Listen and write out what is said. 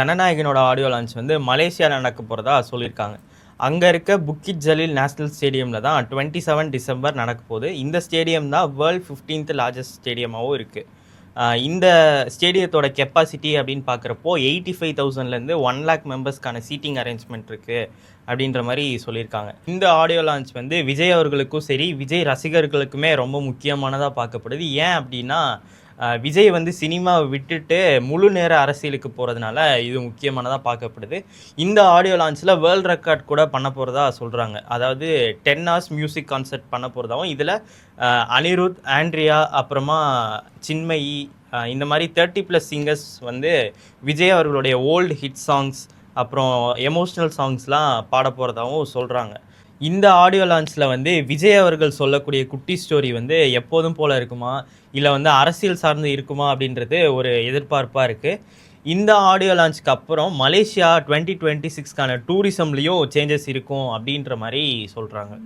ஜனநாயகனோட audio launch வந்து மலேசியாவில் நடக்க போகிறதா சொல்லியிருக்காங்க. அங்கே இருக்க புக்கிட் ஜலீல் நேஷ்னல் ஸ்டேடியமில் தான் டுவெண்ட்டி செவன் டிசம்பர் நடக்க போகுது. இந்த ஸ்டேடியம் தான் வேர்ல்ட் ஃபிஃப்டீன்த் லார்ஜஸ்ட் ஸ்டேடியமாகவும் இருக்குது இந்த ஸ்டேடியத்தோட கெப்பாசிட்டி அப்படின்னு பார்க்குறப்போ எயிட்டி ஃபைவ் தௌசண்ட்லேருந்து ஒன் லேக் மெம்பர்ஸ்க்கான சீட்டிங் அரேஞ்ச்மெண்ட் இருக்குது அப்படின்ற மாதிரி சொல்லியிருக்காங்க. இந்த ஆடியோ லான்ச் வந்து விஜய் அவர்களுக்கும் சரி விஜய் ரசிகர்களுக்குமே ரொம்ப முக்கியமானதாக பார்க்கப்படுது. ஏன் அப்படின்னா விஜய் வந்து சினிமாவை விட்டுட்டு முழு நேர அரசியலுக்கு போகிறதுனால இது முக்கியமானதாக பார்க்கப்படுது. இந்த ஆடியோ லான்ச்சில் வேர்ல்ட் ரெக்கார்ட் கூட பண்ண போகிறதா சொல்கிறாங்க அதாவது டென் ஹவர்ஸ் மியூசிக் கான்சர்ட் பண்ண போகிறதாவும் இதில் அனிருத் ஆண்ட்ரியா அப்புறமா சின்மயி இந்த மாதிரி தேர்ட்டி ப்ளஸ் சிங்கர்ஸ் வந்து விஜய் அவர்களுடைய ஓல்டு ஹிட் சாங்ஸ் அப்புறம் எமோஷ்னல் சாங்ஸ்லாம் பாட போகிறதாகவும் சொல்கிறாங்க இந்த ஆடியோ லான்ச்சில் வந்து விஜய் அவர்கள் சொல்லக்கூடிய குட்டி ஸ்டோரி வந்து எப்போதும் போல் இருக்குமா? இல்லை வந்து அரசியல் சார்ந்து இருக்குமா? அப்படின்றது ஒரு எதிர்பார்ப்பாக இருக்குது இந்த ஆடியோ லான்ச்சுக்கு அப்புறம் மலேசியா டுவெண்ட்டி டுவெண்ட்டி சிக்ஸ்க்கான டூரிசம்லேயும் சேஞ்சஸ் இருக்கும் அப்படின்ற மாதிரி சொல்கிறாங்க